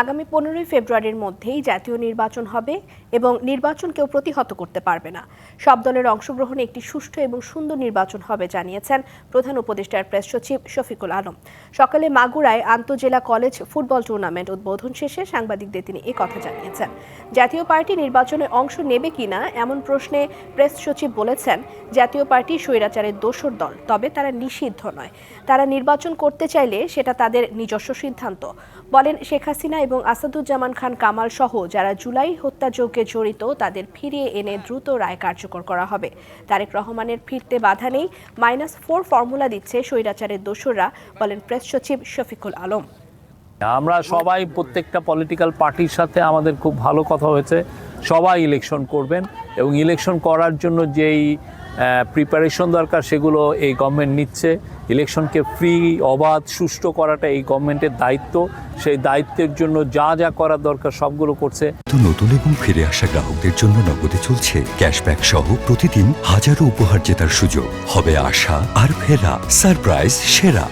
আগামী পনেরোই ফেব্রুয়ারির মধ্যেই জাতীয় নির্বাচন হবে এবং নির্বাচন কেউ প্রতিহত করতে পারবে না। সব দলের অংশগ্রহণে একটি সুষ্ঠু এবং সুন্দর নির্বাচন হবে, জানিয়েছেন প্রধান উপদেষ্টার প্রেস সচিব শফিকুল আলম। সকালে মাগুরায় আন্তজেলা কলেজ ফুটবল টুর্নামেন্ট উদ্বোধন শেষে সাংবাদিকদের তিনি কথা জানিয়েছেন। জাতীয় পার্টি নির্বাচনে অংশ নেবে কিনা এমন প্রশ্নে প্রেস সচিব বলেছেন, জাতীয় পার্টি স্বৈরাচারের দোষর দল, তবে তারা নিষিদ্ধ নয়। তারা নির্বাচন করতে চাইলে সেটা তাদের নিজস্ব সিদ্ধান্ত। বলেন শেখ হাসিনা এবং আসাদুজ্জামান খান কামাল সহ যারা জুলাই হত্যাযজ্ঞে জড়িত, তাদের ফিরিয়ে এনে দ্রুত রায় কার্যকর করা হবে। তারেক রহমানের ফিরতে বাধা নেই, মাইনাস ফোর ফর্মুলা দিচ্ছে স্বৈরাচারের দোসররা, বলেন প্রেস সচিব শফিকুল আলম। আমরা সবাই প্রত্যেকটা পলিটিক্যাল পার্টির সাথে আমাদের খুব ভালো কথা হয়েছে। সবাই ইলেকশন করবেন এবং ইলেকশন করার জন্য যেই প্রিপারেশন দরকার সেগুলো এই গভর্নমেন্ট নিচ্ছে। ইলেকশনকে ফ্রি অবাধ, সুষ্ঠু করাটা এই গভর্নমেন্টের দায়িত্ব। সেই দায়িত্বের জন্য যা যা করার দরকার সবগুলো করছে। নতুন এবং ফিরে আসা গ্রাহকদের জন্য নগদে চলছে ক্যাশব্যাক সহ প্রতিদিন হাজারো উপহার জেতার সুযোগ। হবে আশা আর ফেরা সারপ্রাইজ সেরা।